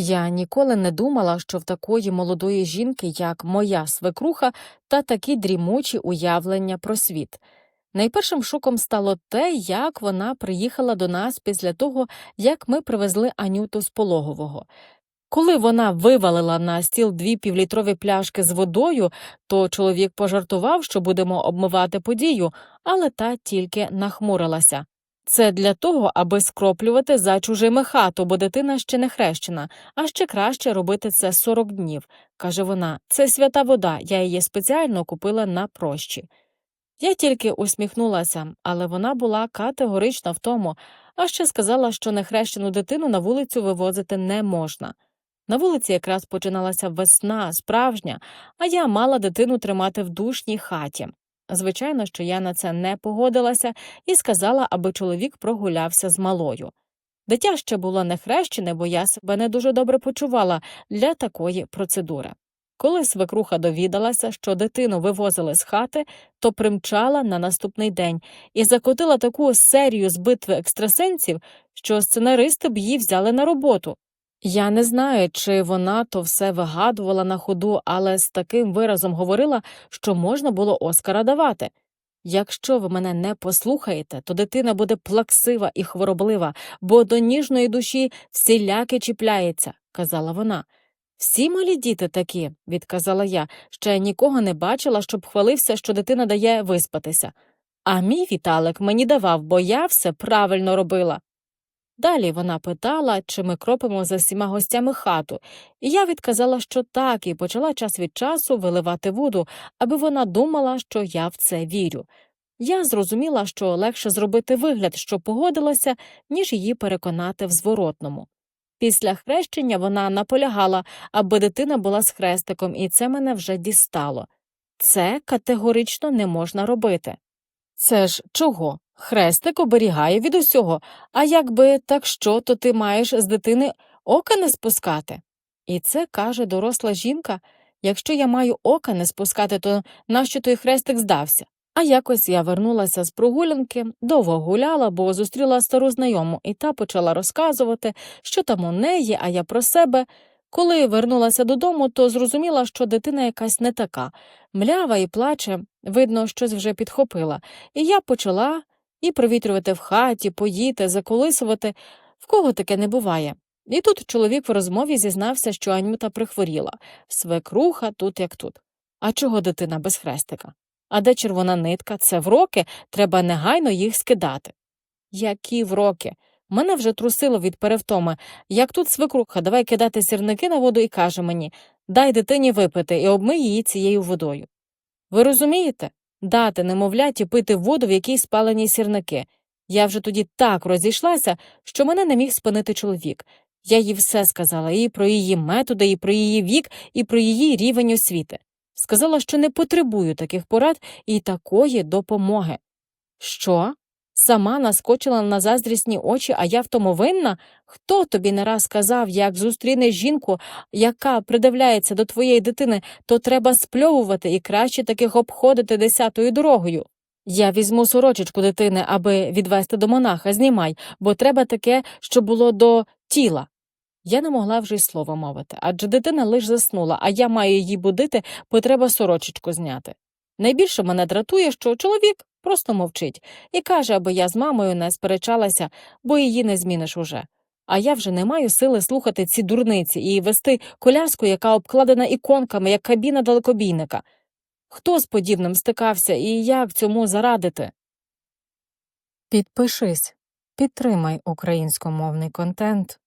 Я ніколи не думала, що в такої молодої жінки, як моя свекруха, та такі дрімучі уявлення про світ. Найпершим шоком стало те, як вона приїхала до нас після того, як ми привезли Анюту з пологового. Коли вона вивалила на стіл дві півлітрові пляшки з водою, то чоловік пожартував, що будемо обмивати подію, але та тільки нахмурилася. Це для того, аби скроплювати за чужими хату, бо дитина ще не хрещена, а ще краще робити це 40 днів, каже вона. Це свята вода, я її спеціально купила на прощі. Я тільки усміхнулася, але вона була категорична в тому, а ще сказала, що нехрещену дитину на вулицю вивозити не можна. На вулиці якраз починалася весна, справжня, а я мала дитину тримати в душній хаті. Звичайно, що я на це не погодилася і сказала, аби чоловік прогулявся з малою. Дитя ще було не хрещене, бо я себе не дуже добре почувала для такої процедури. Коли свекруха довідалася, що дитину вивозили з хати, то примчала на наступний день і закотила таку серію з битви екстрасенсів, що сценаристи б її взяли на роботу. Я не знаю, чи вона то все вигадувала на ходу, але з таким виразом говорила, що можна було Оскара давати. Якщо ви мене не послухаєте, то дитина буде плаксива і хвороблива, бо до ніжної душі всіляки чіпляється, казала вона. Всі малі діти такі, відказала я, ще нікого не бачила, щоб хвалився, що дитина дає виспатися. А мій Віталик мені давав, бо я все правильно робила. Далі вона питала, чи ми кропимо за всіма гостями хату, і я відказала, що так, і почала час від часу виливати воду, аби вона думала, що я в це вірю. Я зрозуміла, що легше зробити вигляд, що погодилася, ніж її переконати в зворотному. Після хрещення вона наполягала, аби дитина була з хрестиком, і це мене вже дістало. Це категорично не можна робити. Це ж чого? Хрестик оберігає від усього, а якби так що, то ти маєш з дитини ока не спускати. І це каже доросла жінка якщо я маю ока не спускати, то нащо той хрестик здався? А якось я вернулася з прогулянки, довго гуляла, бо зустріла стару знайому, і та почала розказувати, що там у неї, а я про себе. Коли вернулася додому, то зрозуміла, що дитина якась не така, млява і плаче, видно, щось вже підхопила, і я почала і провітрювати в хаті, поїти, заколисувати, в кого таке не буває. І тут чоловік в розмові зізнався, що Анюта прихворіла, свекруха тут як тут. А чого дитина без хрестика? А де червона нитка? Це вроки, треба негайно їх скидати. Які вроки? Мене вже трусило від перевтоми. Як тут свекруха, давай кидати сірники на воду і каже мені дай дитині випити і обмий її цією водою. Ви розумієте? Дати немовляті пити воду, в якій спалені сірники. Я вже тоді так розійшлася, що мене не міг спинити чоловік. Я їй все сказала і про її методи, і про її вік, і про її рівень освіти. Сказала, що не потребую таких порад і такої допомоги. Що? Сама наскочила на заздрісні очі, а я в тому винна? Хто тобі не раз сказав, як зустрінеш жінку, яка придивляється до твоєї дитини, то треба спльовувати і краще таких обходити десятою дорогою. Я візьму сорочечку дитини, аби відвести до монаха, знімай, бо треба таке, що було до тіла. Я не могла вже й слова мовити, адже дитина лиш заснула, а я маю її будити, бо треба сорочечку зняти. Найбільше мене дратує, що чоловік просто мовчить і каже, аби я з мамою не сперечалася, бо її не зміниш уже. А я вже не маю сили слухати ці дурниці і вести коляску, яка обкладена іконками, як кабіна далекобійника. Хто з подібним стикався і як цьому зарадити? Підпишись, підтримай українськомовний контент.